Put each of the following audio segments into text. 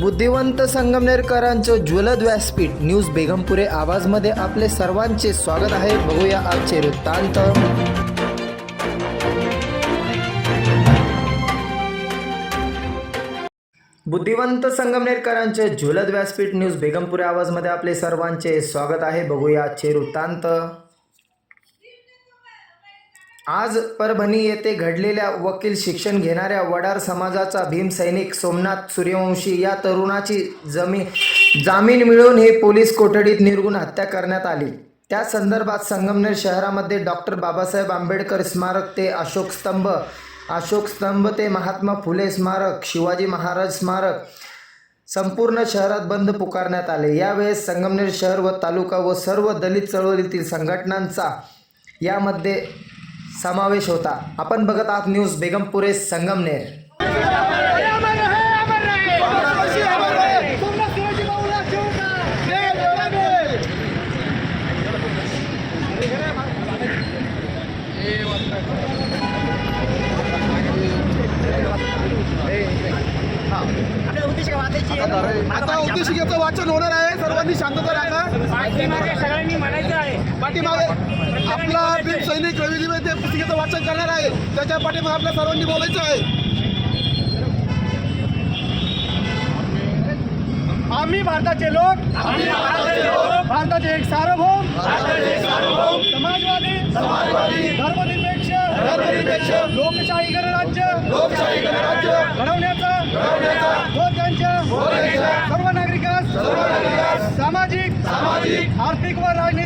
बुद्धिवंत संगमनेरकरांचं ज्वलद व्यासपीठ न्यूज बेगमपुरे आवाजमध्ये आपले सर्वांचे स्वागत आहे. बघूया आजचे वृत्तांत. बुद्धिवंत संगमनेरकरांचे ज्वलद व्यासपीठ न्यूज बेगमपुरे आवाजमध्ये आपले सर्वांचे स्वागत आहे. बघूया आजचे वृत्तांत. आज परभणी येथे घडलेल्या वकील शिक्षण घेणाऱ्या वडार समाजाचा भीमसैनिक सोमनाथ सूर्यवंशी या तरुणाची जमीन जामीन मिळवून हे पोलीस कोठडीत निर्गुण हत्या करण्यात आली. त्या संदर्भात संगमनेर शहरामध्ये डॉक्टर बाबासाहेब आंबेडकर स्मारक ते अशोक स्तंभ अशोक स्तंभ ते महात्मा फुले स्मारक शिवाजी महाराज स्मारक संपूर्ण शहरात बंद पुकारण्यात आले. यावेळेस संगमनेर शहर व तालुका व सर्व दलित चळवळीतील संघटनांचा यामध्ये समावेश होता. आपण बघत आहात न्यूज बेगमपुरे संगमनेर. आता उद्देशिकेचं वाचन होणार आहे. सर्वांनी शांतता राखा. पाठीमागे सगळ्यांनी म्हणायचं आहे. पाठीमागे. आपला भीम सैनिक रवी ते पुस्तिकेचं वाचन करणार आहे. त्याच्या पाठीमागे आपल्या सर्वांनी बोलायचं आहे. आम्ही भारताचे लोक. भारताचे एक सार्वभौम. समाजवादी. धर्मनिरपेक्ष. लोकशाही गणराज्य घडवण्याचा. व त्यांच्या सर्व नागरिकांस. सामाजिक. आर्थिक व राजनैतिक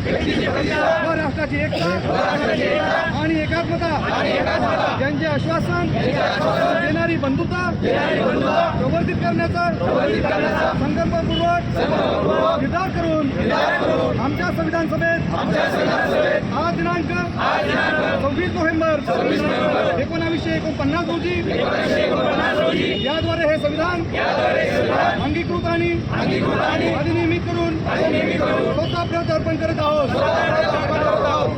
महाराष्ट्राची एकता आणि एकात्मता. त्यांचे आश्वासन देणारी बंधुता प्रवर्धित करण्याचा संकल्पपूर्वक विचार करून आमच्या संविधान सभेत हा दिनांक सव्वीस नोव्हेंबर एकोणावीसशे एकोणपन्नास रोजी याद्वारे हे संविधान अंगीकृत आणि अधिनियमित करून स्वतः प्रत अर्पण करत आहोत.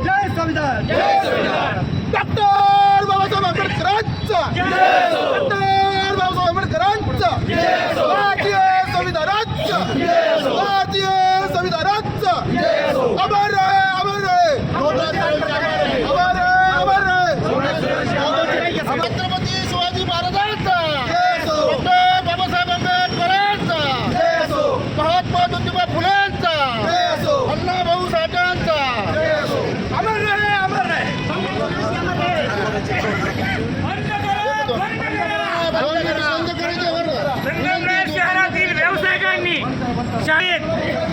जय संविधान. डॉक्टर बाबासाहेब आंबेडकरांचा. डॉक्टर बाबासाहेब आंबेडकरांचा भारतीय संविधानाचा भारतीय संविधानाचा अमर रहे अमर रहे अमर रहे अमर रहे छत्रपती शिवाजी महाराजांचा डॉक्टर बाबासाहेब आंबेडकरांचा महात्मा ज्योतिबा फुलेंचा अण्णाभाऊ साठ्यांचा अमर रहे अमर रहे बंद करायचे बरं. संगमनेर शहरातील व्यावसायिकांनी शाळेत बंद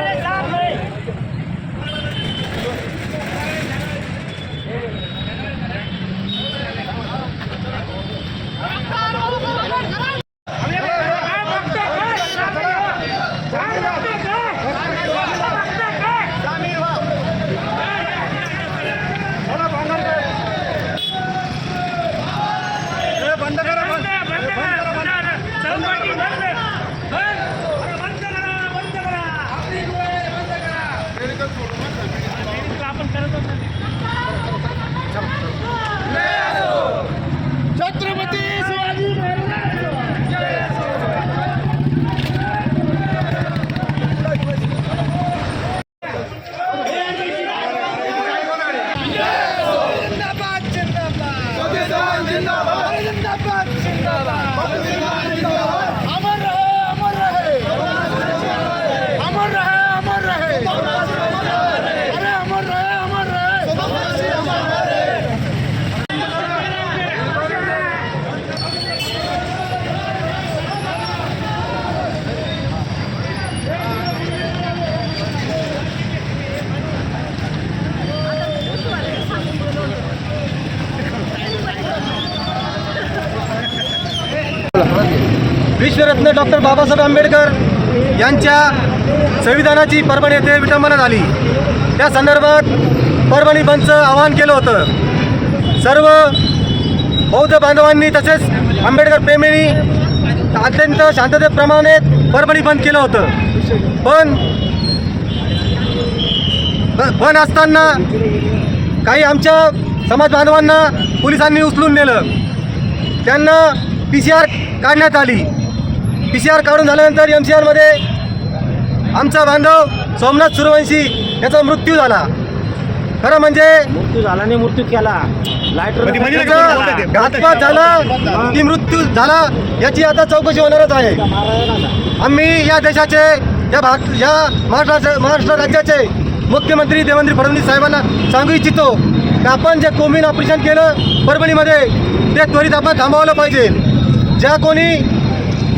विश्वरत्न डॉक्टर बाबासाहेब आंबेडकर यांच्या संविधानाची परभणी येथे विटंबना झाली. त्या संदर्भात परभणी बंदचं आवाहन केलं होतं. सर्व बौद्ध बांधवांनी तसेच आंबेडकर प्रेमींनी अत्यंत शांततेप्रमाणे परभणी बंद केलं होतं. पण बंद असताना काही आमच्या समाज बांधवांना पोलिसांनी उचलून नेलं. त्यांना पी सी आर काढण्यात आली. पी सी आर काढून झाल्यानंतर एम सी आरमध्ये आमचा बांधव सोमनाथ सूर्यवंशी याचा मृत्यू झाला. खरं म्हणजे मृत्यू झाला नाही मृत्यू केला. लाईटर त्याचा घातपात झाला. की मृत्यू झाला याची आता चौकशी होणारच आहे. आम्ही या देशाचे या भारत या महाराष्ट्र महाराष्ट्र राज्याचे मुख्यमंत्री देवेंद्र फडणवीस साहेबांना सांगू इच्छितो की आपण जे कोमिन ऑपरेशन केलं परभणीमध्ये ते त्वरित आपण थांबवलं पाहिजे. ज्या कोणी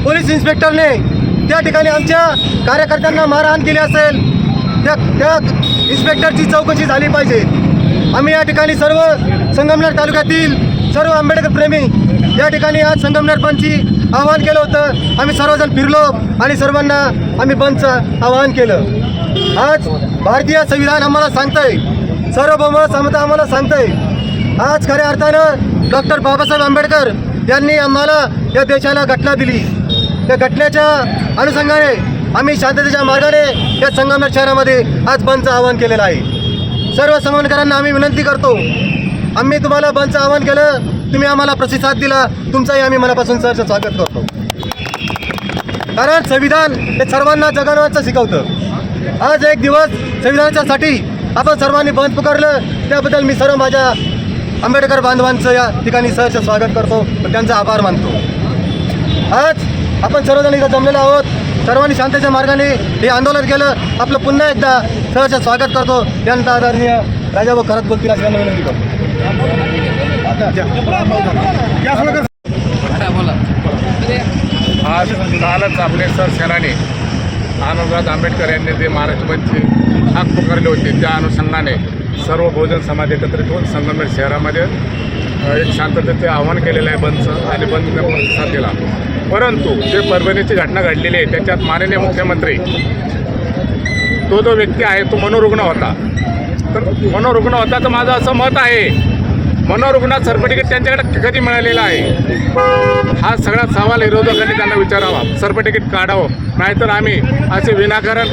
पोलीस इन्स्पेक्टरने त्या ठिकाणी आमच्या कार्यकर्त्यांना मारहाण केली असेल त्या त्या इन्स्पेक्टरची चौकशी झाली पाहिजे. आम्ही या ठिकाणी सर्व संगमनेर तालुक्यातील सर्व आंबेडकर प्रेमी या ठिकाणी आज संगमनेर बंदची आवाहन केलं होतं. आम्ही सर्वजण फिरलो आणि सर्वांना आम्ही बंदचं आवाहन केलं. आज भारतीय संविधान आम्हाला सांगतंय. सर्वभौम समता आम्हाला सांगतंय. आज खऱ्या अर्थानं डॉक्टर बाबासाहेब आंबेडकर यांनी आम्हाला या देशाला घटना दिली. त्या घटनेच्या अनुषंगाने आम्ही शांततेच्या मार्गाने या संगमनेर शहरामध्ये आज बंदचं आवाहन केलेलं आहे. सर्व समन्वयकरांना आम्ही विनंती करतो आम्ही तुम्हाला बंदचं आवाहन केलं तुम्ही आम्हाला प्रतिसाद दिला तुमचाही आम्ही मनापासून सरचं स्वागत करतो. कारण संविधान हे सर्वांना जगण्याचं शिकवतं. आज एक दिवस संविधानाच्यासाठी आपण सर्वांनी बंद पुकारलं त्याबद्दल मी सर्व माझ्या आंबेडकर बांधवांचं या ठिकाणी सहर्ष स्वागत करतो व त्यांचा आभार मानतो. आज आपण सर्वजण इथं जमलेलो आहोत. सर्वांनी शांततेच्या मार्गाने हे आंदोलन केलं. आपलं पुन्हा एकदा सहर्ष स्वागत करतो. त्यानंतर आदरणीय राजा व खरंच बोलतील त्यांना विनंती करतो. आज कालच आपले सर सेनानी अनुराग आंबेडकर यांनी जे महाराष्ट्र बंदची हाक पुकारले होते त्या अनुषंगाने सर्व बहुजन समाज एकत्रित होऊन संगमनेर शहरामध्ये एक शांततेचे आव्हान केलेलं आहे बंदचं आणि बंद प्रतिसाद दिला. परंतु जे परभणीची घटना घडलेली आहे त्याच्यात माननीय मुख्यमंत्री तो जो व्यक्ती आहे तो मनोरुग्ण होता. तर मनोरुग्ण होता तर माझं असं मत आहे मनोरुग्णात सर्टिफिकेट त्यांच्याकडे कधी मिळालेलं आहे? हा सगळा सवाल विरोधकांनी त्यांना विचारावा. सर्टिफिकेट काढावं. नाहीतर आम्ही असे विनाकारण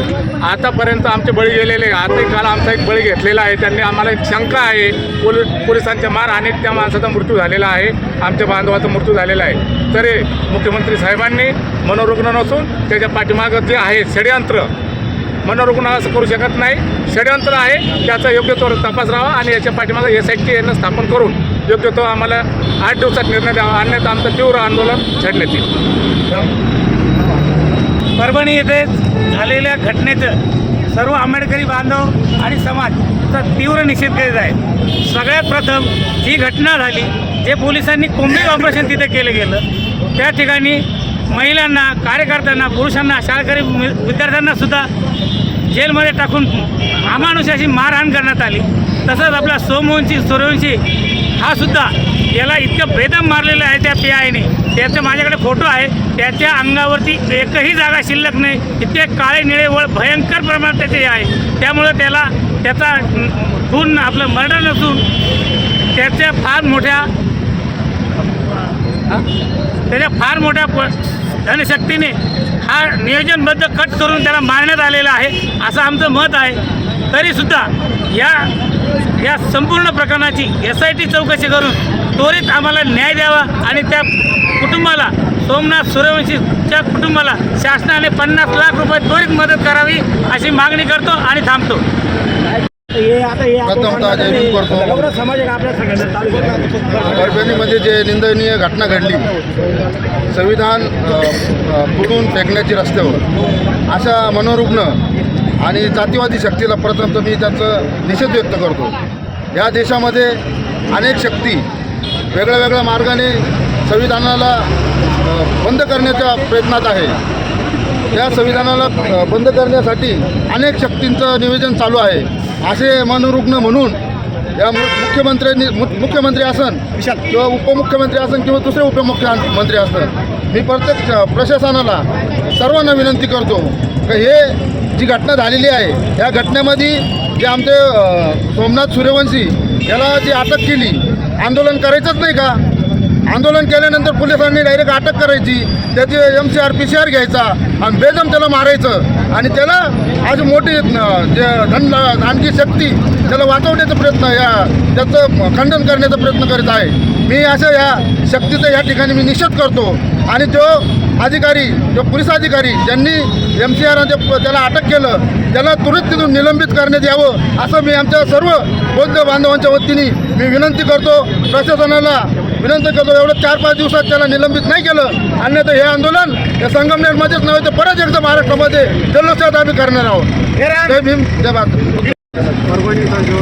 आतापर्यंत आमचे बळी गेलेले आहे. आताही काल आमचा एक बळी घेतलेला आहे. त्यांनी आम्हाला एक शंका आहे. पोलीस पोलिसांच्या मार आणि त्या माणसाचा मृत्यू झालेला आहे. आमच्या बांधवाचा मृत्यू झालेला आहे. तरी मुख्यमंत्री साहेबांनी मनोरुग्ण नसून त्याच्या पाठीमागं जे आहे षडयंत्र मनोरुग्ण असं करू शकत नाही. षडयंत्र आहे. त्याचा योग्य तो तपास राहावा आणि याच्या पाठीमागे एस आय टी यांना स्थापन करून योग्य तो आम्हाला आठ दिवसात निर्णय द्यावा. अन्यथा आमचं तीव्र आंदोलन छेडण्यात येईल. परभणी येथे झालेल्या घटनेचं सर्व आंबेडकरी बांधव आणि समाजचा तीव्र निषेध करीत आहे. सगळ्यात प्रथम ही घटना झाली जे पोलिसांनी कोंबडी ऑपरेशन तिथे केलं गेलं त्या ठिकाणी महिलांना कार्यकर्त्यांना पुरुषांना शाळकरी वि- विद्यार्थ्यांना सुद्धा जेलमध्ये टाकून अमानुषाची मारहाण करण्यात आली. तसंच आपला सोमवंशी सूर्यवंशी हा सुद्धा याला इतकं बेदम मारलेलं आहे त्या पी आयने त्याचे माझ्याकडे फोटो आहे. त्याच्या अंगावरती एकही जागा शिल्लक नाही. इतके काळे निळे वळ भयंकर प्रमाणात त्याचे हे आहे. त्यामुळं त्याला त्याचा खून आपलं मर्डर नसून त्याच्या फार मोठ्या त्याच्या फार मोठ्या प धनशक्तीने हा नियोजनबद्ध कट करून त्याला मारण्यात आलेला आहे असं आमचं मत आहे. तरीसुद्धा या या संपूर्ण प्रकरणाची एस आय टी चौकशी करून त्वरित आम्हाला न्याय द्यावा आणि त्या कुटुंबाला सोमनाथ सूर्यवंशीच्या कुटुंबाला शासनाने पन्नास लाख रुपये त्वरित मदत करावी अशी मागणी करतो आणि थांबतो. प्रथमतः जय भीम करतो. परभणीमध्ये जे निंदनीय घटना घडली संविधान फोडून फेकण्याची रस्त्यावर अशा मनोरुग्ण आणि जातीवादी शक्तीला प्रथम तर मी त्याचं निषेध व्यक्त करतो. या देशामध्ये अनेक शक्ती वेगळ्या वेगळ्या मार्गाने संविधानाला बंद करण्याच्या प्रयत्नात आहे. या संविधानाला बंद करण्यासाठी अनेक शक्तींचं नियोजन चालू आहे. असे मनोरुग्ण म्हणून या मुख्यमंत्र्यांनी मुख्यमंत्री असन किंवा उपमुख्यमंत्री असन किंवा दुसरे उपमुख्यमंत्री असन मी प्रत्येक प्रशासनाला सर्वांना विनंती करतो की हे जी घटना झालेली आहे या घटनेमध्ये जे आमचे सोमनाथ सूर्यवंशी याला जी अटक केली आंदोलन करायचंच नाही का? आंदोलन केल्यानंतर पोलिसांनी डायरेक्ट अटक करायची त्याची M C R P C R घ्यायचा आणि बेदम त्याला मारायचं. आणि त्याला आज मोठी जे धन आणखी शक्ती त्याला वाचवण्याचा प्रयत्न या त्याचं खंडन करण्याचा प्रयत्न करीत आहे. मी अशा या शक्तीचा या ठिकाणी मी निषेध करतो. आणि जो अधिकारी जो पोलीस अधिकारी ज्यांनी एम सी आरने त्याला अटक केलं त्याला त्वरित तिथून निलंबित करण्यात यावं असं मी आमच्या सर्व बौद्ध बांधवांच्या वतीने मी विनंती करतो. प्रशासनाला विनंती करतो एवढं चार पाच दिवसात त्याला निलंबित नाही केलं. अन्यथा हे आंदोलन या संगमनेरमध्येच नव्हे तर परत एकदा महाराष्ट्रामध्ये जल्लोषात आम्ही करणार आहोत. जय भीम जय भारत. परभणी इथं जो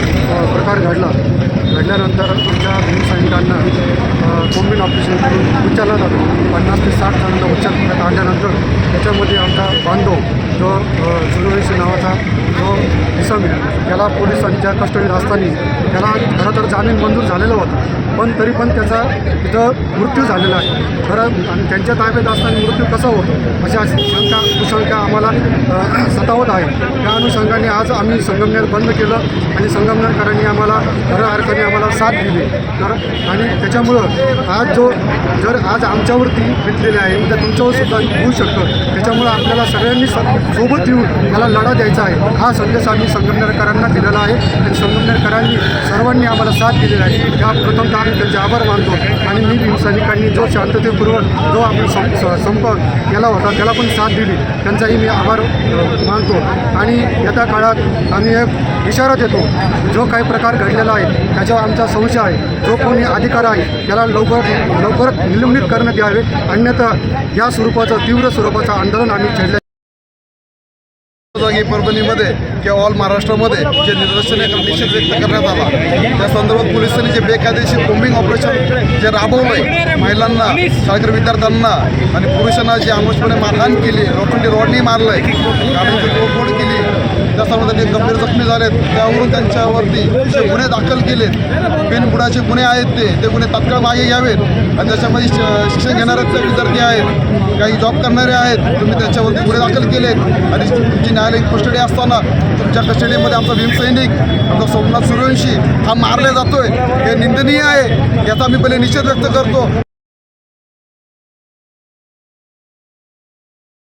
प्रकार घडला घडल्यानंतर आमच्या भीम सैनिकांना कोंबीन ऑपरेशन करून उचलला जातो पन्नास ते साठ जणांना उचल करण्यात आणल्यानंतर त्याच्यामध्ये आमचा बांधव जो अ, नावाचा जो इसम आहे त्याला पोलिसांच्या कस्टडीत असताना त्याला खरं तर जामीन मंजूर झालेला होता. पण तरी पण त्याचा तिथं मृत्यू झालेला आहे. खरं आणि त्यांच्या ताब्यात असताना मृत्यू कसा होतो? अशा शंका कुशंका आम्हाला सतावत आहे. त्या अनुषंगाने आज आम्ही संगमनेर बंद केलं आणि संगमनेरकरांनी आम्हाला खऱ्या अर्थाने आम्हाला साथ दिली. तर आणि त्याच्यामुळं आज जो जर आज आमच्यावरती घेतलेले आहे उद्या तुमच्यावर सुद्धा होऊ शकतं. त्याच्यामुळं आपल्याला सगळ्यांनी स- सोबत येऊन मला लढा द्यायचा आहे. हा संदेश आम्ही संगमनेरकरांना दिलेला आहे. आणि संगमनेरकरांनी सर्वांनी आम्हाला साथ दिलेला आहे. त्या प्रथमतः आम्ही त्यांचे आभार मानतो. आणि मी सैनिकांनी जो शांततेपूर्वक जो आपण सं- संप केला होता त्याला पण साथ दिली. त्यांचाही मी आभार मानतो. आणि येत्या काळात आम्ही इशारा देतो. जो काही प्रकार घडलेला आहे त्याच्यावर आमचा संशय आहे. जो कोणी अधिकार आहे त्याला लवकर लवकर निलंबित करण्यात यावे. अन्यथा या स्वरूपाचं तीव्र स्वरूपाचं आंदोलन आम्ही छेडलं. जागी परभणीमध्ये किंवा ऑल महाराष्ट्रामध्ये जे निदर्शने निषेध व्यक्त करण्यात आला त्या संदर्भात पोलिसांनी जे बेकायदेशीर बॉम्बिंग ऑपरेशन जे राबवलं आहे महिलांना शाळकरी विद्यार्थ्यांना आणि पुरुषांना जे आमुषपणे मारहाण केली लोखंडी रॉडनी मारलं आहे गाडीची तोडफोड केली त्या सर्व गंभीर जखमी झालेत त्यावरून त्यांच्यावरती जे गुन्हे दाखल केलेत बिनबुडाचे गुन्हे आहेत ते ते गुन्हे तात्काळ मागे घ्यावेत. आणि त्याच्यामध्ये शिक्षण घेणारे विद्यार्थी आहेत काही जॉब करणारे आहेत तुम्ही त्यांच्यावरती गुन्हे दाखल केलेत. आणि तुमची न्यायालयीन कस्टडी असताना तुमच्या कस्टडीमध्ये आमचा भीमसैनिक आमचा सोमनाथ सूर्यवंशी हा मारला जातोय. हे निंदनीय आहे याचा मी पहिले निषेध व्यक्त करतो.